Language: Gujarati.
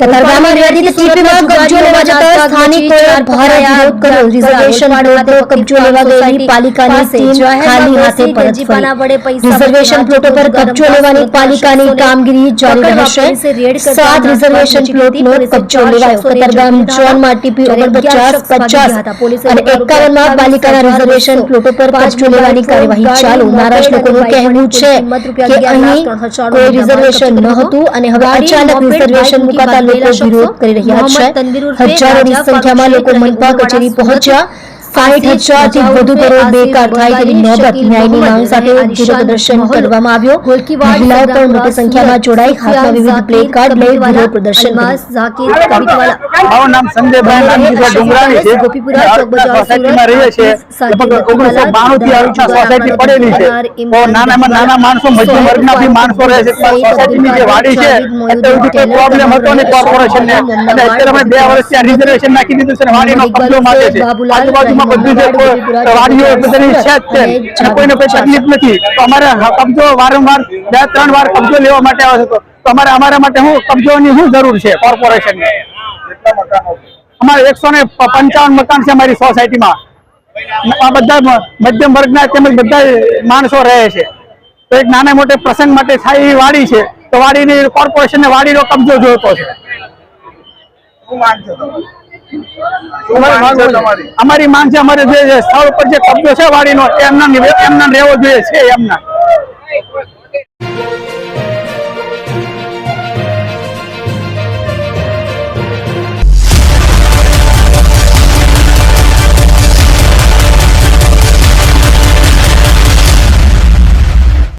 કતારગામમાં રહેતી સીપીમાં કબજો લેવા જતા સ્થાનિકોએ ભારે વિરોધ કર્યો. રિઝર્વેશન પ્લોટો કબજો લેવા ગયેલી પાલિકાની ટીમ ખાલી હાથે પરત ફરી. રિઝર્વેશન પ્લોટો પર કબજો લેવાની પાલિકાની કામગીરી જારી રહેશે. સાત રિઝર્વેશન પ્લોટનો કબજો લેવાયો. કતારગામ ઝોનમાં ટીપી ઓગણપચાસ પચાસ અને એકાવનમાં પાલિકાના રિઝર્વેશન પ્લોટો પર કબજો લેવાની કાર્યવાહી ચાલુ. નારાજ લોકોનું કહેવું છે કે અહીં કોઈ રિઝર્વેશન ન હતું અને હવે અચાનક રિઝર્વેશન મુકાતા લોકો વિરોધ કરી રહ્યા છે. હજારોની સંખ્યામાં લોકો મનપા કચેરી પહોંચ્યા. સાઠ હજારથી વધુ કરોડ બેકાર થાય તેવી નોબત ન્યાયની માંગ સાથે વિરોધ પ્રદર્શન કરવામાં આવ્યો. મહિલાઓ પણ મોટી સંખ્યામાં જોડાઈ. હાથમાં વિવિધ પ્લે કાર્ડ લઈ વિરોધ પ્રદર્શન. મારું નામ સંજયભાઈ નાનજીભાઈ ડુંગરાણી છે ગોપીપુરા ચોક બજાર, સોસાયટીમાં રહીએ છીએ. લગભગ ઓગણીસો બાણું થી આ રીતના સોસાયટી પડેલી છે. નાનામાં નાના માણસો મધ્યમ વર્ગના બી માણસો રહે છે. સોસાયટીની જે વાડી છે અત્યાર સુધી કોઈ પ્રોબ્લેમ હતો નહીં કોર્પોરેશનને અને અત્યારે અમે બે વર્ષ ત્યાં રિઝર્વેશન નાખી દીધું છે અને વાડીનો કબજો માટે છે આજુબાજુમાં બધું જે વાડીઓ બધાની ઈચ્છા જ છે કોઈને કોઈ તકલીફ નથી. તો અમારે કબજો વારંવાર બે ત્રણ વાર કબજો લેવા માટે આવે છે. તો અમારે અમારા માટે શું કબજોની શું જરૂર છે કોર્પોરેશનને? અમારે એકસો ને પંચાવન મકાન છે અમારી સોસાયટીમાં. આ બધા મધ્યમ મધ્યમ વર્ગના તેમજ બધા માણસો રહે છે. તો એક નાના મોટે પ્રસંગ માટે થાય એવી વાડી છે. તો વાડીની કોર્પોરેશનને વાડીનો કબજો જોઈતો છે. અમારી માંગ છે. અમારી જે સ્થળ ઉપર જે કબજો છે વાડીનો એમના એમના રહેવો જોઈએ, છે એમના